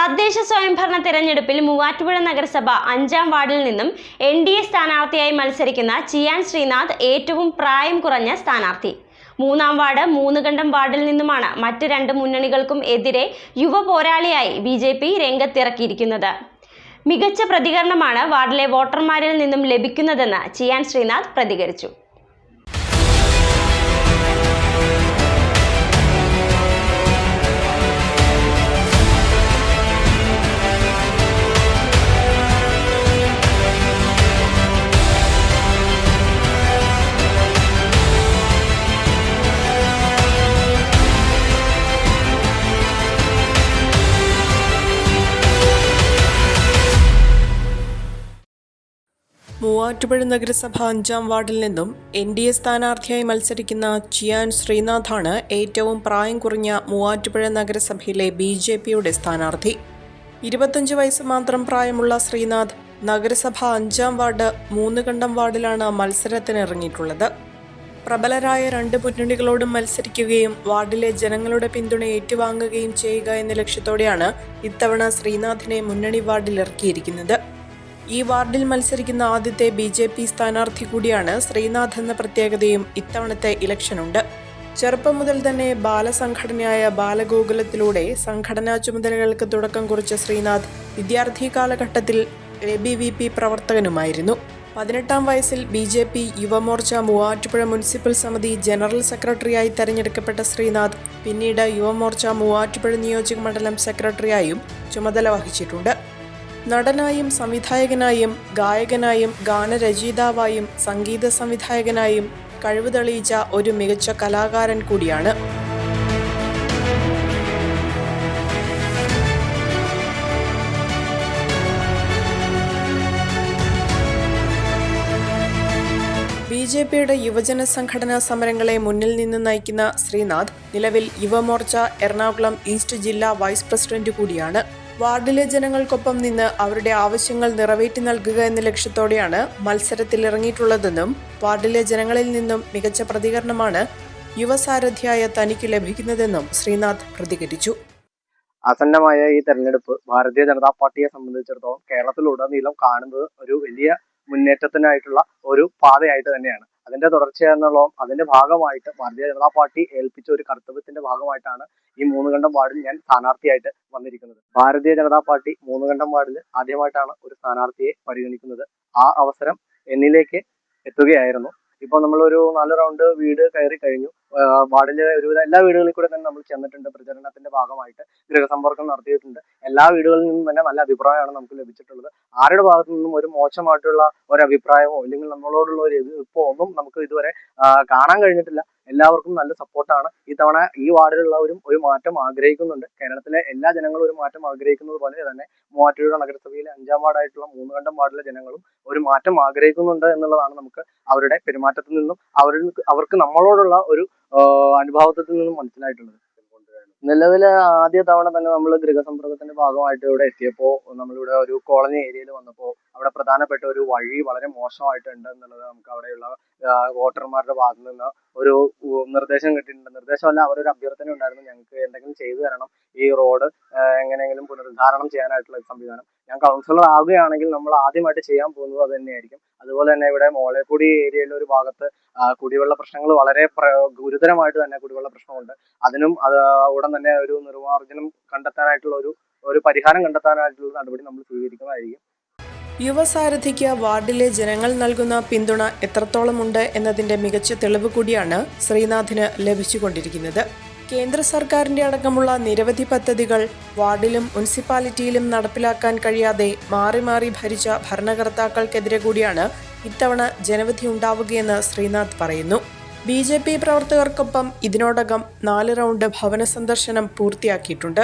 തദ്ദേശ സ്വയംഭരണ തെരഞ്ഞെടുപ്പിൽ മൂവാറ്റുപുഴ നഗരസഭ അഞ്ചാം വാർഡിൽ നിന്നും എൻ ഡി എ സ്ഥാനാർത്ഥിയായി മത്സരിക്കുന്ന ചിയാൻ ശ്രീനാഥ് ഏറ്റവും പ്രായം കുറഞ്ഞ സ്ഥാനാർത്ഥി. മൂന്നാം വാർഡ് മൂന്നുകണ്ടം വാർഡിൽ നിന്നുമാണ് മറ്റ് രണ്ട് മുന്നണികൾക്കും എതിരെ യുവ പോരാളിയായി ബി ജെ പി രംഗത്തിറക്കിയിരിക്കുന്നത്. മികച്ച പ്രതികരണമാണ് വാർഡിലെ വോട്ടർമാരിൽ നിന്നും ലഭിക്കുന്നതെന്ന് ചിയാൻ ശ്രീനാഥ് പ്രതികരിച്ചു. മൂവാറ്റുപുഴ നഗരസഭ അഞ്ചാം വാർഡിൽ നിന്നും എൻ ഡി എ സ്ഥാനാർത്ഥിയായി മത്സരിക്കുന്ന ചിയാൻ ശ്രീനാഥാണ് ഏറ്റവും പ്രായം കുറഞ്ഞ മൂവാറ്റുപുഴ നഗരസഭയിലെ ബി ജെ പിയുടെ സ്ഥാനാർത്ഥി. ഇരുപത്തഞ്ച് വയസ്സ് മാത്രം പ്രായമുള്ള ശ്രീനാഥ് നഗരസഭ അഞ്ചാം വാർഡ് മൂന്നുകണ്ടം വാർഡിലാണ് മത്സരത്തിനിറങ്ങിയിട്ടുള്ളത്. പ്രബലരായ രണ്ട് മുന്നണികളോടും മത്സരിക്കുകയും വാർഡിലെ ജനങ്ങളുടെ പിന്തുണ ഏറ്റുവാങ്ങുകയും ചെയ്യുക എന്ന ലക്ഷ്യത്തോടെയാണ് ഇത്തവണ ശ്രീനാഥിനെ മുന്നണി വാർഡിൽ ഇറക്കിയിരിക്കുന്നത്. ഈ വാർഡിൽ മത്സരിക്കുന്ന ആദ്യത്തെ ബി ജെ പി സ്ഥാനാർത്ഥി കൂടിയാണ് ശ്രീനാഥ് എന്ന പ്രത്യേകതയും ഇത്തവണത്തെ ഇലക്ഷനുണ്ട്. ചെറുപ്പം മുതൽ തന്നെ ബാലസംഘടനയായ ബാലഗോകുലത്തിലൂടെ സംഘടനാ ചുമതലകൾക്ക് തുടക്കം കുറിച്ച ശ്രീനാഥ് വിദ്യാർത്ഥി കാലഘട്ടത്തിൽ എ ബി വി പി പ്രവർത്തകനുമായിരുന്നു. പതിനെട്ടാം വയസ്സിൽ B J P Yuva Morcha Muvattupuzha municipal സമിതി ജനറൽ സെക്രട്ടറിയായി തെരഞ്ഞെടുക്കപ്പെട്ട ശ്രീനാഥ് പിന്നീട് യുവമോർച്ച മൂവാറ്റുപുഴ നിയോജക മണ്ഡലം സെക്രട്ടറിയായും ചുമതല വഹിച്ചിട്ടുണ്ട്. നടനായും സംവിധായകനായും ഗായകനായും ഗാനരചയിതാവായും സംഗീത സംവിധായകനായും കഴിവ് തെളിയിച്ച ഒരു മികച്ച കലാകാരൻ കൂടിയാണ്. ജെ പിയുടെ യുവജന സംഘടനാ സമരങ്ങളെ മുന്നിൽ നിന്ന് നയിക്കുന്ന ശ്രീനാഥ് നിലവിൽ യുവമോർച്ച എറണാകുളം ഈസ്റ്റ് ജില്ലാ വൈസ് പ്രസിഡന്റ് കൂടിയാണ്. വാർഡിലെ ജനങ്ങൾക്കൊപ്പം നിന്ന് അവരുടെ ആവശ്യങ്ങൾ നിറവേറ്റി നൽകുക എന്ന ലക്ഷ്യത്തോടെയാണ് മത്സരത്തിലിറങ്ങിയിട്ടുള്ളതെന്നും വാർഡിലെ ജനങ്ങളിൽ നിന്നും മികച്ച പ്രതികരണമാണ് യുവസാരഥിയായ തനിക്ക് ലഭിക്കുന്നതെന്നും ശ്രീനാഥ് പ്രതികരിച്ചു. ആസന്നമായ ഈ തെരഞ്ഞെടുപ്പ് ഭാരതീയ ജനതാ പാർട്ടിയെ സംബന്ധിച്ചിടത്തോളം കേരളത്തിലുടനീളം കാണുന്നത് ഒരു വലിയ മുന്നേറ്റത്തിനായിട്ടുള്ള ഒരു പാതയായിട്ട് തന്നെയാണ്. അതിന്റെ തുടർച്ചയെന്നുള്ളതും അതിന്റെ ഭാഗമായിട്ട് ഭാരതീയ ജനതാ പാർട്ടി ഏൽപ്പിച്ച ഒരു കർത്തവ്യത്തിന്റെ ഭാഗമായിട്ടാണ് ഈ മൂന്നുകണ്ടം വാർഡിൽ ഞാൻ സ്ഥാനാർത്ഥിയായിട്ട് വന്നിരിക്കുന്നത്. ഭാരതീയ ജനതാ പാർട്ടി മൂന്നുകണ്ടം വാർഡിൽ ആദ്യമായിട്ടാണ് ഒരു സ്ഥാനാർത്ഥിയെ പരിഗണിക്കുന്നത്. ആ അവസരം എന്നിലേക്ക് എത്തുകയായിരുന്നു. ഇപ്പൊ നമ്മളൊരു നാല് റൗണ്ട് വീട് കയറി കഴിഞ്ഞു. വാർഡിലെ ഒരുവിധം എല്ലാ വീടുകളിൽ കൂടെ തന്നെ നമ്മൾ ചെന്നിട്ടുണ്ട്. പ്രചരണത്തിന്റെ ഭാഗമായിട്ട് ഗൃഹസമ്പർക്കം നടത്തിയിട്ടുണ്ട്. എല്ലാ വീടുകളിൽ നിന്നും തന്നെ നല്ല അഭിപ്രായമാണ് നമുക്ക് ലഭിച്ചിട്ടുള്ളത്. ആരുടെ ഭാഗത്തു നിന്നും ഒരു മോശമായിട്ടുള്ള ഒരു അഭിപ്രായമോ അല്ലെങ്കിൽ നമ്മളോടുള്ള ഒരു എതിർപ്പോ ഒന്നും നമുക്ക് ഇതുവരെ കാണാൻ കഴിഞ്ഞിട്ടില്ല. എല്ലാവർക്കും നല്ല സപ്പോർട്ടാണ്. ഈ തവണ ഈ വാർഡിലുള്ളവരും ഒരു മാറ്റം ആഗ്രഹിക്കുന്നുണ്ട്. കേരളത്തിലെ എല്ലാ ജനങ്ങളും ഒരു മാറ്റം ആഗ്രഹിക്കുന്നത് പോലെ തന്നെ മൂവാറ്റുപുഴ നഗരസഭയിലെ അഞ്ചാം വാർഡായിട്ടുള്ള മൂന്നുകണ്ടം വാർഡിലെ ജനങ്ങളും ഒരു മാറ്റം ആഗ്രഹിക്കുന്നുണ്ട് എന്നുള്ളതാണ് നമുക്ക് അവരുടെ പെരുമാറ്റത്തിൽ നിന്നും അവർക്ക് നമ്മളോടുള്ള ഒരു അനുഭവത്തിൽ നിന്നും മനസ്സിലായിട്ടുള്ളത്. നിലവിൽ ആദ്യ തവണ തന്നെ നമ്മൾ ഗൃഹസമ്പർക്കത്തിന്റെ ഭാഗമായിട്ട് ഇവിടെ എത്തിയപ്പോൾ നമ്മളിവിടെ ഒരു കോളനി ഏരിയയിൽ വന്നപ്പോൾ അവിടെ പ്രധാനപ്പെട്ട ഒരു വഴി വളരെ മോശമായിട്ടുണ്ട് എന്നുള്ളത് നമുക്ക് അവിടെയുള്ള വോട്ടർമാരുടെ ഭാഗത്തു നിന്ന് ഒരു നിർദ്ദേശം കിട്ടിയിട്ടുണ്ട്. നിർദ്ദേശമല്ല അവരൊരു അഭ്യർത്ഥന ഉണ്ടായിരുന്നു. ഞങ്ങൾക്ക് എന്തെങ്കിലും ചെയ്തു തരണം ഈ റോഡ് എങ്ങനെയെങ്കിലും പുനരുദ്ധാരണം ചെയ്യാനായിട്ടുള്ള സംവിധാനം. ഞാൻ കൗൺസിലർ ആകുകയാണെങ്കിൽ നമ്മൾ ആദ്യമായിട്ട് ചെയ്യാൻ പോകുന്നത് അത് തന്നെയായിരിക്കും. അതുപോലെ തന്നെ ഇവിടെ മോളേക്കുടി ഏരിയയിലെ ഒരു ഭാഗത്ത് കുടിവെള്ള പ്രശ്നങ്ങൾ വളരെ ഗുരുതരമായിട്ട് തന്നെ കുടിവെള്ള പ്രശ്നമുണ്ട്. അതിനും അത് ഉടൻ തന്നെ ഒരു നിർമ്മാർജനം കണ്ടെത്താനായിട്ടുള്ള ഒരു ഒരു പരിഹാരം കണ്ടെത്താനായിട്ടുള്ള നടപടി നമ്മൾ സ്വീകരിക്കുന്നതായിരിക്കും. യുവസാരഥിക്ക് വാർഡിലെ ജനങ്ങൾ നൽകുന്ന പിന്തുണ എത്രത്തോളമുണ്ട് എന്നതിന്റെ മികച്ച തെളിവ് കൂടിയാണ് ശ്രീനാഥിന് ലഭിച്ചുകൊണ്ടിരിക്കുന്നത്. കേന്ദ്ര സർക്കാരിന്റെ അടക്കമുള്ള നിരവധി പദ്ധതികൾ വാർഡിലും മുനിസിപ്പാലിറ്റിയിലും നടപ്പിലാക്കാൻ കഴിയാതെ മാറി മാറി ഭരിച്ച ഭരണകർത്താക്കൾക്കെതിരെ കൂടിയാണ് ഇത്തവണ ജനവിധി ഉണ്ടാവുകയെന്ന് ശ്രീനാഥ് പറയുന്നു. ബി ജെ പി പ്രവർത്തകർക്കൊപ്പം ഇതിനോടകം നാല് റൗണ്ട് ഭവന സന്ദർശനം പൂർത്തിയാക്കിയിട്ടുണ്ട്.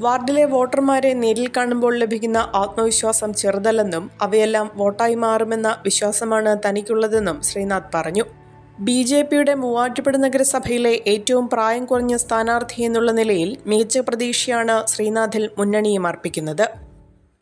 വാർഡിലെ വോട്ടർമാരെ നേരിൽ കാണുമ്പോൾ ലഭിക്കുന്ന ആത്മവിശ്വാസം ചെറുതല്ലെന്നും അവയെല്ലാം വോട്ടായി മാറുമെന്ന വിശ്വാസമാണ് തനിക്കുള്ളതെന്നും ശ്രീനാഥ് പറഞ്ഞു. ബി ജെ പിയുടെ മൂവാറ്റുപുഴ നഗരസഭയിലെ ഏറ്റവും പ്രായം കുറഞ്ഞ സ്ഥാനാർത്ഥി എന്നുള്ള നിലയിൽ മികച്ച പ്രതീക്ഷയാണ് ശ്രീനാഥിൽ മുന്നണിയും അർപ്പിക്കുന്നത്.